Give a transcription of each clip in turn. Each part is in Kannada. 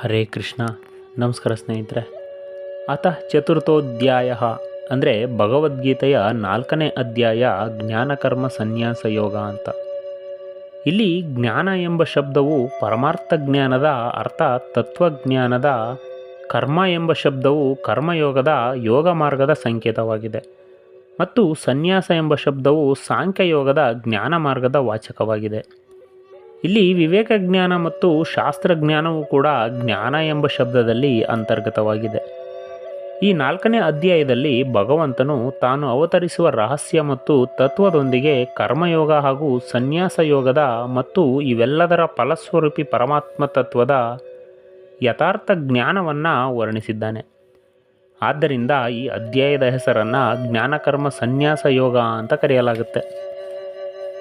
ಹರೇ ಕೃಷ್ಣ. ನಮಸ್ಕಾರ ಸ್ನೇಹಿತರೆ. ಆತ ಚತುರ್ಥೋಧ್ಯಾಯ ಅಂದರೆ ಭಗವದ್ಗೀತೆಯ ನಾಲ್ಕನೇ ಅಧ್ಯಾಯ ಜ್ಞಾನಕರ್ಮ ಸನ್ಯಾಸ ಯೋಗ ಅಂತ. ಇಲ್ಲಿ ಜ್ಞಾನ ಎಂಬ ಶಬ್ದವು ಪರಮಾರ್ಥ ಜ್ಞಾನದ ಅರ್ಥ ತತ್ವಜ್ಞಾನದ, ಕರ್ಮ ಎಂಬ ಶಬ್ದವು ಕರ್ಮಯೋಗದ ಯೋಗ ಮಾರ್ಗದ ಸಂಕೇತವಾಗಿದೆ. ಮತ್ತು ಸನ್ಯಾಸ ಎಂಬ ಶಬ್ದವು ಸಾಂಖ್ಯಯೋಗದ ಜ್ಞಾನ ಮಾರ್ಗದ ವಾಚಕವಾಗಿದೆ. ಇಲ್ಲಿ ವಿವೇಕ ಜ್ಞಾನ ಮತ್ತು ಶಾಸ್ತ್ರಜ್ಞಾನವೂ ಕೂಡ ಜ್ಞಾನ ಎಂಬ ಶಬ್ದದಲ್ಲಿ ಅಂತರ್ಗತವಾಗಿದೆ. ಈ ನಾಲ್ಕನೇ ಅಧ್ಯಾಯದಲ್ಲಿ ಭಗವಂತನು ತಾನು ಅವತರಿಸುವ ರಹಸ್ಯ ಮತ್ತು ತತ್ವದೊಂದಿಗೆ ಕರ್ಮಯೋಗ ಹಾಗೂ ಸನ್ಯಾಸ ಯೋಗದ ಮತ್ತು ಇವೆಲ್ಲದರ ಫಲಸ್ವರೂಪಿ ಪರಮಾತ್ಮ ತತ್ವದ ಯಥಾರ್ಥ ಜ್ಞಾನವನ್ನು ವರ್ಣಿಸಿದ್ದಾನೆ. ಆದ್ದರಿಂದ ಈ ಅಧ್ಯಾಯದ ಹೆಸರನ್ನು ಜ್ಞಾನಕರ್ಮ ಸನ್ಯಾಸ ಯೋಗ ಅಂತ ಕರೆಯಲಾಗುತ್ತೆ.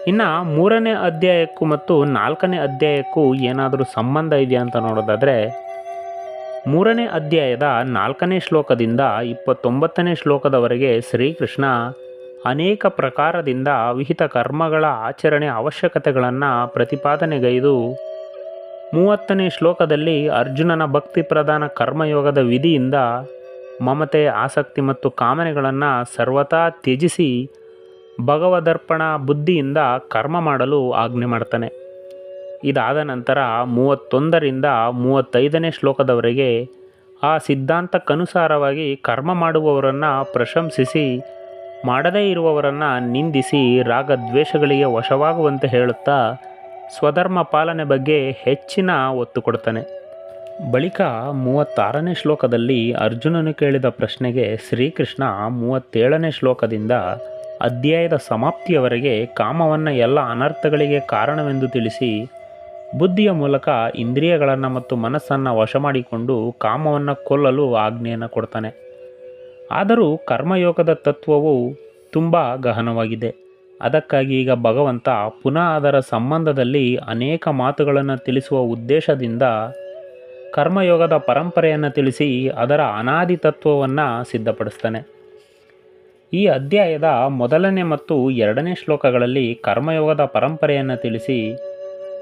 ಇನ್ನು ಮೂರನೇ ಅಧ್ಯಾಯಕ್ಕೂ ಮತ್ತು ನಾಲ್ಕನೇ ಅಧ್ಯಾಯಕ್ಕೂ ಏನಾದರೂ ಸಂಬಂಧ ಇದೆಯಾ ಅಂತ ನೋಡೋದಾದರೆ, ಮೂರನೇ ಅಧ್ಯಾಯದ ನಾಲ್ಕನೇ ಶ್ಲೋಕದಿಂದ ಇಪ್ಪತ್ತೊಂಬತ್ತನೇ ಶ್ಲೋಕದವರೆಗೆ ಶ್ರೀಕೃಷ್ಣ ಅನೇಕ ಪ್ರಕಾರದಿಂದ ವಿಹಿತ ಕರ್ಮಗಳ ಆಚರಣೆ ಅವಶ್ಯಕತೆಗಳನ್ನು ಪ್ರತಿಪಾದನೆಗೈದು, ಮೂವತ್ತನೇ ಶ್ಲೋಕದಲ್ಲಿ ಅರ್ಜುನನ ಭಕ್ತಿ ಪ್ರಧಾನ ಕರ್ಮಯೋಗದ ವಿಧಿಯಿಂದ ಮಮತೆ, ಆಸಕ್ತಿ ಮತ್ತು ಕಾಮನೆಗಳನ್ನು ಸರ್ವತಾ ತ್ಯಜಿಸಿ ಭಗವದರ್ಪಣ ಬುದ್ಧಿಯಿಂದ ಕರ್ಮ ಮಾಡಲು ಆಜ್ಞೆ ಮಾಡ್ತಾನೆ. ಇದಾದ ನಂತರ ಮೂವತ್ತೊಂದರಿಂದ ಮೂವತ್ತೈದನೇ ಶ್ಲೋಕದವರೆಗೆ ಆ ಸಿದ್ಧಾಂತಕ್ಕನುಸಾರವಾಗಿ ಕರ್ಮ ಮಾಡುವವರನ್ನು ಪ್ರಶಂಸಿಸಿ, ಮಾಡದೇ ಇರುವವರನ್ನು ನಿಂದಿಸಿ ರಾಗದ್ವೇಷಗಳಿಗೆ ವಶವಾಗುವಂತೆ ಹೇಳುತ್ತಾ ಸ್ವಧರ್ಮ ಪಾಲನೆ ಬಗ್ಗೆ ಹೆಚ್ಚಿನ ಒತ್ತು ಕೊಡ್ತಾನೆ. ಬಳಿಕ ಮೂವತ್ತಾರನೇ ಶ್ಲೋಕದಲ್ಲಿ ಅರ್ಜುನನು ಕೇಳಿದ ಪ್ರಶ್ನೆಗೆ ಶ್ರೀಕೃಷ್ಣ ಮೂವತ್ತೇಳನೇ ಶ್ಲೋಕದಿಂದ ಅಧ್ಯಾಯದ ಸಮಾಪ್ತಿಯವರೆಗೆ ಕಾಮವನ್ನು ಎಲ್ಲ ಅನರ್ಥಗಳಿಗೆ ಕಾರಣವೆಂದು ತಿಳಿಸಿ, ಬುದ್ಧಿಯ ಮೂಲಕ ಇಂದ್ರಿಯಗಳನ್ನು ಮತ್ತು ಮನಸ್ಸನ್ನು ವಶ ಮಾಡಿಕೊಂಡು ಕಾಮವನ್ನು ಕೊಲ್ಲಲು ಆಜ್ಞೆಯನ್ನು ಕೊಡ್ತಾನೆ. ಆದರೂ ಕರ್ಮಯೋಗದ ತತ್ವವು ತುಂಬ ಗಹನವಾಗಿದೆ. ಅದಕ್ಕಾಗಿ ಈಗ ಭಗವಂತ ಪುನಃ ಅದರ ಸಂಬಂಧದಲ್ಲಿ ಅನೇಕ ಮಾತುಗಳನ್ನು ತಿಳಿಸುವ ಉದ್ದೇಶದಿಂದ ಕರ್ಮಯೋಗದ ಪರಂಪರೆಯನ್ನು ತಿಳಿಸಿ ಅದರ ಅನಾದಿ ತತ್ವವನ್ನು ಸಿದ್ಧಪಡಿಸ್ತಾನೆ. ಈ ಅಧ್ಯಾಯದ ಮೊದಲನೇ ಮತ್ತು ಎರಡನೇ ಶ್ಲೋಕಗಳಲ್ಲಿ ಕರ್ಮಯೋಗದ ಪರಂಪರೆಯನ್ನು ತಿಳಿಸಿ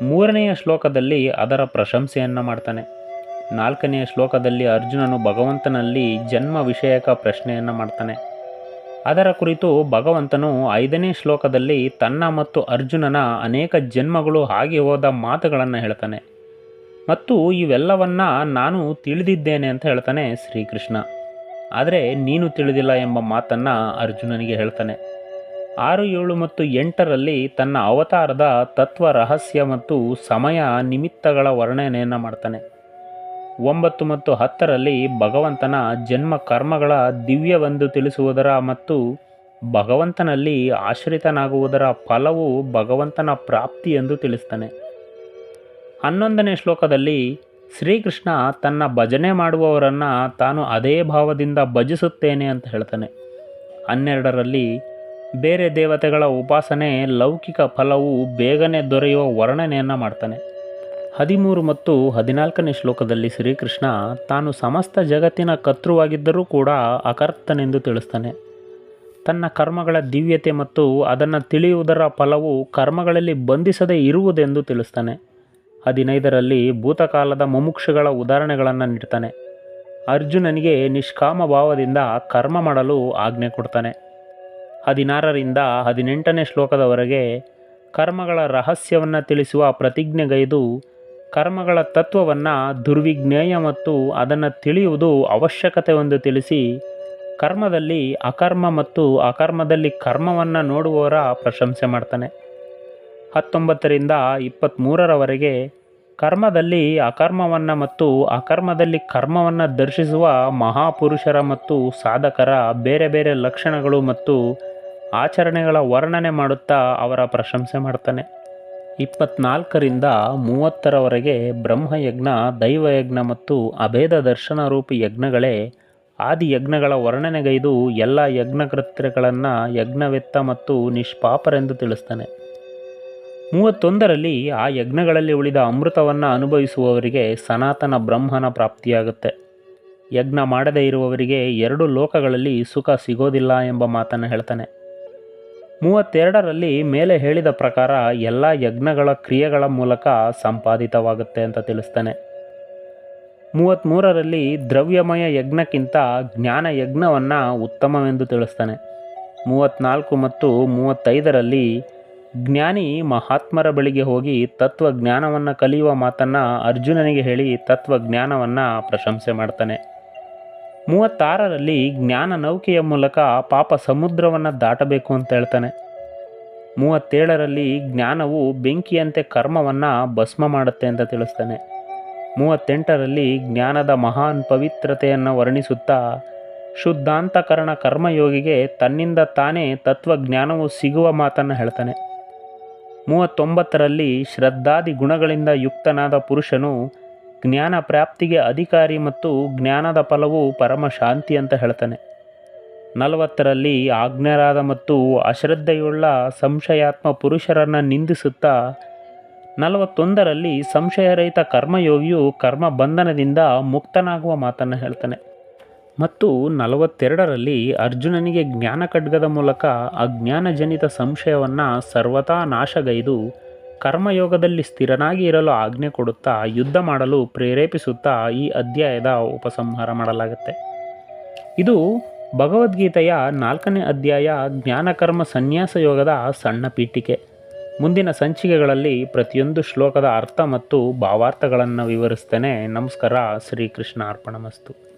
ಮೂರನೆಯ ಶ್ಲೋಕದಲ್ಲಿ ಅದರ ಪ್ರಶಂಸೆಯನ್ನು ಮಾಡ್ತಾನೆ. ನಾಲ್ಕನೆಯ ಶ್ಲೋಕದಲ್ಲಿ ಅರ್ಜುನನು ಭಗವಂತನಲ್ಲಿ ಜನ್ಮ ವಿಷಯಕ ಪ್ರಶ್ನೆಯನ್ನು ಮಾಡ್ತಾನೆ. ಅದರ ಕುರಿತು ಭಗವಂತನು ಐದನೇ ಶ್ಲೋಕದಲ್ಲಿ ತನ್ನ ಮತ್ತು ಅರ್ಜುನನ ಅನೇಕ ಜನ್ಮಗಳು ಹಾಗೆ ಹೋದ ಮಾತುಗಳನ್ನು ಹೇಳ್ತಾನೆ. ಮತ್ತು ಇವೆಲ್ಲವನ್ನ ನಾನು ತಿಳಿದಿದ್ದೇನೆ ಅಂತ ಹೇಳ್ತಾನೆ ಶ್ರೀಕೃಷ್ಣ. ಆದರೆ ನೀನು ತಿಳಿದಿಲ್ಲ ಎಂಬ ಮಾತನ್ನು ಅರ್ಜುನನಿಗೆ ಹೇಳ್ತಾನೆ. ಆರು, ಏಳು ಮತ್ತು ಎಂಟರಲ್ಲಿ ತನ್ನ ಅವತಾರದ ತತ್ವ, ರಹಸ್ಯ ಮತ್ತು ಸಮಯ ನಿಮಿತ್ತಗಳ ವರ್ಣನೆಯನ್ನು ಮಾಡ್ತಾನೆ. ಒಂಬತ್ತು ಮತ್ತು ಹತ್ತರಲ್ಲಿ ಭಗವಂತನ ಜನ್ಮ ಕರ್ಮಗಳ ದಿವ್ಯವೆಂದು ತಿಳಿಸುವುದರ ಮತ್ತು ಭಗವಂತನಲ್ಲಿ ಆಶ್ರಿತನಾಗುವುದರ ಫಲವು ಭಗವಂತನ ಪ್ರಾಪ್ತಿ ಎಂದು ತಿಳಿಸ್ತಾನೆ. ಹನ್ನೊಂದನೇ ಶ್ಲೋಕದಲ್ಲಿ ಶ್ರೀಕೃಷ್ಣ ತನ್ನ ಭಜನೆ ಮಾಡುವವರನ್ನು ತಾನು ಅದೇ ಭಾವದಿಂದ ಭಜಿಸುತ್ತೇನೆ ಅಂತ ಹೇಳ್ತಾನೆ. ಹನ್ನೆರಡರಲ್ಲಿ ಬೇರೆ ದೇವತೆಗಳ ಉಪಾಸನೆ ಲೌಕಿಕ ಫಲವು ಬೇಗನೆ ದೊರೆಯುವ ವರ್ಣನೆಯನ್ನು ಮಾಡ್ತಾನೆ. ಹದಿಮೂರು ಮತ್ತು ಹದಿನಾಲ್ಕನೇ ಶ್ಲೋಕದಲ್ಲಿ ಶ್ರೀಕೃಷ್ಣ ತಾನು ಸಮಸ್ತ ಜಗತ್ತಿನ ಕರ್ತೃವಾಗಿದ್ದರೂ ಕೂಡ ಅಕರ್ತನೆಂದು ತಿಳಿಸ್ತಾನೆ. ತನ್ನ ಕರ್ಮಗಳ ದಿವ್ಯತೆ ಮತ್ತು ಅದನ್ನು ತಿಳಿಯುವುದರ ಫಲವು ಕರ್ಮಗಳಲ್ಲಿ ಬಂಧಿಸದೇ ಇರುವುದೆಂದು ತಿಳಿಸ್ತಾನೆ. ಹದಿನೈದರಲ್ಲಿ ಭೂತಕಾಲದ ಮುಮುಕ್ಷುಗಳ ಉದಾಹರಣೆಗಳನ್ನು ನೀಡ್ತಾನೆ. ಅರ್ಜುನನಿಗೆ ನಿಷ್ಕಾಮ ಭಾವದಿಂದ ಕರ್ಮ ಮಾಡಲು ಆಜ್ಞೆ ಕೊಡ್ತಾನೆ. ಹದಿನಾರರಿಂದ ಹದಿನೆಂಟನೇ ಶ್ಲೋಕದವರೆಗೆ ಕರ್ಮಗಳ ರಹಸ್ಯವನ್ನು ತಿಳಿಸುವ ಪ್ರತಿಜ್ಞೆಗೈದು ಕರ್ಮಗಳ ತತ್ವವನ್ನು ದುರ್ವಿಜ್ಞೇಯ ಮತ್ತು ಅದನ್ನು ತಿಳಿಯುವುದು ಅವಶ್ಯಕತೆ ಎಂದು ತಿಳಿಸಿ ಕರ್ಮದಲ್ಲಿ ಅಕರ್ಮ ಮತ್ತು ಅಕರ್ಮದಲ್ಲಿ ಕರ್ಮವನ್ನು ನೋಡುವವರ ಪ್ರಶಂಸೆ ಮಾಡ್ತಾನೆ. ಹತ್ತೊಂಬತ್ತರಿಂದ ಇಪ್ಪತ್ತ್ಮೂರರವರೆಗೆ ಕರ್ಮದಲ್ಲಿ ಅಕರ್ಮವನ್ನು ಮತ್ತು ಅಕರ್ಮದಲ್ಲಿ ಕರ್ಮವನ್ನು ದರ್ಶಿಸುವ ಮಹಾಪುರುಷರ ಮತ್ತು ಸಾಧಕರ ಬೇರೆ ಬೇರೆ ಲಕ್ಷಣಗಳು ಮತ್ತು ಆಚರಣೆಗಳ ವರ್ಣನೆ ಮಾಡುತ್ತಾ ಅವರ ಪ್ರಶಂಸೆ ಮಾಡ್ತಾನೆ. ಇಪ್ಪತ್ನಾಲ್ಕರಿಂದ ಮೂವತ್ತರವರೆಗೆ ಬ್ರಹ್ಮಯಜ್ಞ, ದೈವಯಜ್ಞ ಮತ್ತು ಅಭೇದ ದರ್ಶನ ರೂಪಿ ಯಜ್ಞಗಳೇ ಆದಿ ಯಜ್ಞಗಳ ವರ್ಣನೆಗೈದು ಎಲ್ಲ ಯಜ್ಞಕೃತ್ಯಗಳನ್ನು ಯಜ್ಞವೆತ್ತ ಮತ್ತು ನಿಷ್ಪಾಪರೆಂದು ತಿಳಿಸ್ತಾನೆ. ಮೂವತ್ತೊಂದರಲ್ಲಿ ಆ ಯಜ್ಞಗಳಲ್ಲಿ ಉಳಿದ ಅಮೃತವನ್ನು ಅನುಭವಿಸುವವರಿಗೆ ಸನಾತನ ಬ್ರಹ್ಮನ ಪ್ರಾಪ್ತಿಯಾಗುತ್ತೆ. ಯಜ್ಞ ಮಾಡದೇ ಇರುವವರಿಗೆ ಎರಡು ಲೋಕಗಳಲ್ಲಿ ಸುಖ ಸಿಗೋದಿಲ್ಲ ಎಂಬ ಮಾತನ್ನು ಹೇಳ್ತಾನೆ. ಮೂವತ್ತೆರಡರಲ್ಲಿ ಮೇಲೆ ಹೇಳಿದ ಪ್ರಕಾರ ಎಲ್ಲ ಯಜ್ಞಗಳ ಕ್ರಿಯೆಗಳ ಮೂಲಕ ಸಂಪಾದಿತವಾಗುತ್ತೆ ಅಂತ ತಿಳಿಸ್ತಾನೆ. ಮೂವತ್ತ್ಮೂರರಲ್ಲಿ ದ್ರವ್ಯಮಯ ಯಜ್ಞಕ್ಕಿಂತ ಜ್ಞಾನ ಯಜ್ಞವನ್ನು ಉತ್ತಮವೆಂದು ತಿಳಿಸ್ತಾನೆ. ಮೂವತ್ತ್ನಾಲ್ಕು ಮತ್ತು ಮೂವತ್ತೈದರಲ್ಲಿ ಜ್ಞಾನಿ ಮಹಾತ್ಮರ ಬಳಿಗೆ ಹೋಗಿ ತತ್ವಜ್ಞಾನವನ್ನು ಕಲಿಯುವ ಮಾತನ್ನು ಅರ್ಜುನನಿಗೆ ಹೇಳಿ ತತ್ವಜ್ಞಾನವನ್ನು ಪ್ರಶಂಸೆ ಮಾಡ್ತಾನೆ. ಮೂವತ್ತಾರರಲ್ಲಿ ಜ್ಞಾನ ನೌಕೆಯ ಮೂಲಕ ಪಾಪ ಸಮುದ್ರವನ್ನು ದಾಟಬೇಕು ಅಂತ ಹೇಳ್ತಾನೆ. ಮೂವತ್ತೇಳರಲ್ಲಿ ಜ್ಞಾನವು ಬೆಂಕಿಯಂತೆ ಕರ್ಮವನ್ನು ಭಸ್ಮ ಮಾಡುತ್ತೆ ಅಂತ ತಿಳಿಸ್ತಾನೆ. ಮೂವತ್ತೆಂಟರಲ್ಲಿ ಜ್ಞಾನದ ಮಹಾನ್ ಪವಿತ್ರತೆಯನ್ನು ವರ್ಣಿಸುತ್ತಾ ಶುದ್ಧಾಂತಕರಣ ಕರ್ಮಯೋಗಿಗೆ ತನ್ನಿಂದ ತಾನೇ ತತ್ವಜ್ಞಾನವು ಸಿಗುವ ಮಾತನ್ನು ಹೇಳ್ತಾನೆ. ಮೂವತ್ತೊಂಬತ್ತರಲ್ಲಿ ಶ್ರದ್ಧಾದಿ ಗುಣಗಳಿಂದ ಯುಕ್ತನಾದ ಪುರುಷನು ಜ್ಞಾನ ಪ್ರಾಪ್ತಿಗೆ ಅಧಿಕಾರಿ ಮತ್ತು ಜ್ಞಾನದ ಫಲವು ಪರಮ ಶಾಂತಿ ಅಂತ ಹೇಳ್ತಾನೆ. ನಲವತ್ತರಲ್ಲಿ ಆಜ್ಞರಾದ ಮತ್ತು ಅಶ್ರದ್ಧೆಯುಳ್ಳ ಸಂಶಯಾತ್ಮ ಪುರುಷರನ್ನು ನಿಂದಿಸುತ್ತಾ, ನಲವತ್ತೊಂದರಲ್ಲಿ ಸಂಶಯರಹಿತ ಕರ್ಮಯೋಗಿಯು ಕರ್ಮ ಬಂಧನದಿಂದ ಮುಕ್ತನಾಗುವ ಮಾತನ್ನು ಹೇಳ್ತಾನೆ. ಮತ್ತು ನಲವತ್ತೆರಡರಲ್ಲಿ ಅರ್ಜುನನಿಗೆ ಜ್ಞಾನ ಖಡ್ಗದ ಮೂಲಕ ಅಜ್ಞಾನಜನಿತ ಸಂಶಯವನ್ನು ಸರ್ವತಾ ನಾಶಗೈದು ಕರ್ಮಯೋಗದಲ್ಲಿ ಸ್ಥಿರನಾಗಿ ಇರಲು ಆಜ್ಞೆ ಕೊಡುತ್ತಾ ಯುದ್ಧ ಮಾಡಲು ಪ್ರೇರೇಪಿಸುತ್ತಾ ಈ ಅಧ್ಯಾಯದ ಉಪಸಂಹಾರ ಮಾಡಲಾಗುತ್ತೆ. ಇದು ಭಗವದ್ಗೀತೆಯ ನಾಲ್ಕನೇ ಅಧ್ಯಾಯ ಜ್ಞಾನಕರ್ಮ ಸನ್ಯಾಸ ಯೋಗದ ಸಣ್ಣ ಪೀಠಿಕೆ. ಮುಂದಿನ ಸಂಚಿಕೆಗಳಲ್ಲಿ ಪ್ರತಿಯೊಂದು ಶ್ಲೋಕದ ಅರ್ಥ ಮತ್ತು ಭಾವಾರ್ಥಗಳನ್ನು ವಿವರಿಸ್ತೇನೆ. ನಮಸ್ಕಾರ, ಶ್ರೀಕೃಷ್ಣ ಅರ್ಪಣಮಸ್ತು.